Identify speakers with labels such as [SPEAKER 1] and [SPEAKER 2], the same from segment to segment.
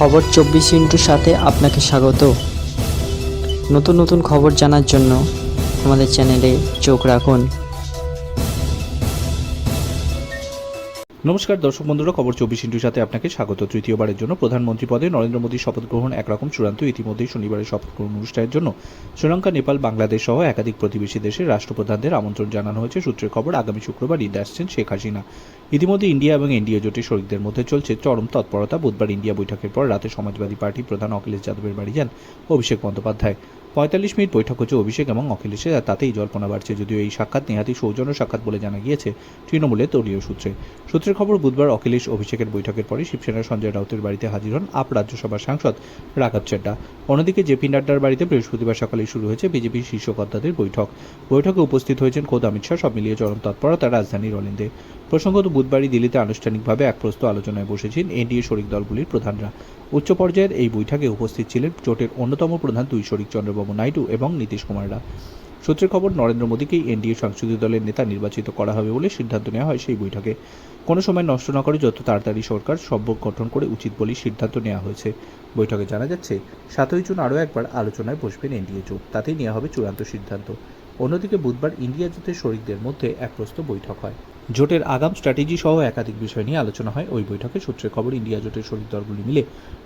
[SPEAKER 1] খবর চব্বিশ ইন্টুর সাথে আপনাকে স্বাগত। নতুন নতুন খবর জানার জন্য আমাদের চ্যানেলে চোখ রাখুন।
[SPEAKER 2] নমস্কার দর্শক বন্ধুরা, খবর চব্বিশ ইন্টুর সাথে আপনাকে স্বাগত। তৃতীয়বারের জন্য প্রধানমন্ত্রী পদে নরেন্দ্র মোদীর শপথ গ্রহণ একরকম চূড়ান্ত। ইতিমধ্যেই শনিবারের শপথ গ্রহণ অনুষ্ঠানের জন্য শ্রীলঙ্কা, নেপাল, বাংলাদেশ সহ একাধিক প্রতিবেশী দেশের রাষ্ট্রপ্রধানদের আমন্ত্রণ জানানো হয়েছে। সূত্রের খবর, আগামী শুক্রবার ঈদে আসছেন শেখ হাসিনা ইতিমধ্যে ইন্ডিয়া এবং এনডিএ জোটের শরিকদের মধ্যে চলছে চরম তৎপরতা। বুধবার ইন্ডিয়া বৈঠকের পর রাতে সমাজবাদী পার্টি প্রধান অখিলেশ যাদবের বাড়ি যান অভিষেক বন্দ্যোপাধ্যায়। পঁয়তাল্লিশ মিনিট বৈঠক হচ্ছে অভিষেক এবং অখিলেশের, আর তাতেই জল্পনা বাড়ছে, যদিও এই সাক্ষাৎ নেহাতি সৌজন্য সাক্ষাৎ বলে জানা গিয়েছে তৃণমূলের দলীয় সূত্রে। সূত্রের খবর, বুধবার অখিলেশ অভিষেকের বৈঠকের পরে শিবসেনার সঞ্জয় রাউতের বাড়িতে হাজির হন আপ রাজ্যসভার সাংসদ রাঘব চেড্ডা। অন্যদিকে জেপি নাড্ডার বাড়িতে বৃহস্পতিবার সকালে শুরু হয়েছে বিজেপির শীর্ষ কর্তাদের বৈঠক। বৈঠকে উপস্থিত হয়েছেন খোদ অমিত শাহ, সব মিলিয়ে চরম তৎপরতা রাজধানীর অলিন্দে। প্রসঙ্গত বুধবারই দিল্লিতে আনুষ্ঠানিকভাবে এক প্রস্ত আলোচনায় বসেছেন এনডিএ শরিক দলগুলির প্রধানরা। উচ্চ পর্যায়ের এই বৈঠকে উপস্থিত ছিলেন জোটের অন্যতম প্রধান দুই শরিক চন্দ্রবাবু নাইডু এবং নীতিশ কুমাররা সূত্রের খবর, নরেন্দ্র মোদীকেই এনডিএ সংসদীয় দলের নেতা নির্বাচিত করা হবে বলে সিদ্ধান্ত নেওয়া হয় সেই বৈঠকে। কোনো সময় নষ্ট না করে যত তাড়াতাড়ি সরকার সভ্য গঠন করে উচিত বলেই সিদ্ধান্ত নেওয়া হয়েছে। বৈঠকে জানা যাচ্ছে, সাতই জুন আরও একবার আলোচনায় বসবেন এনডিএ জোট। তাতেই নেওয়া হবে চূড়ান্ত সিদ্ধান্ত। অন্যদিকে বুধবার ইন্ডিয়া জোটের শরিকদের মধ্যে এক প্রস্ত বৈঠক হয়। জোটের আগাম স্ট্র্যাটেজি সহ একাধিক বিষয় নিয়ে আলোচনা হয়। ওই বৈঠকে সূত্রের খবর, ইন্ডিয়া জোটের শরিক দলগুলি মিলে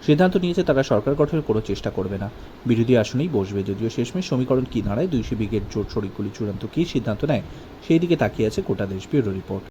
[SPEAKER 2] সিদ্ধান্ত নিয়েছে তারা সরকার গঠনের কোনো চেষ্টা করবে না। বিরোধী আসনেই বসবে যদিও শেষমেশ সমীকরণ কী দাঁড়ায় দুই শিবিকের জোট শরিকগুলি চূড়ান্ত কী সিদ্ধান্ত নেয় সেই দিকে তাকিয়ে আছে গোটা দেশ ব্যুরো রিপোর্ট।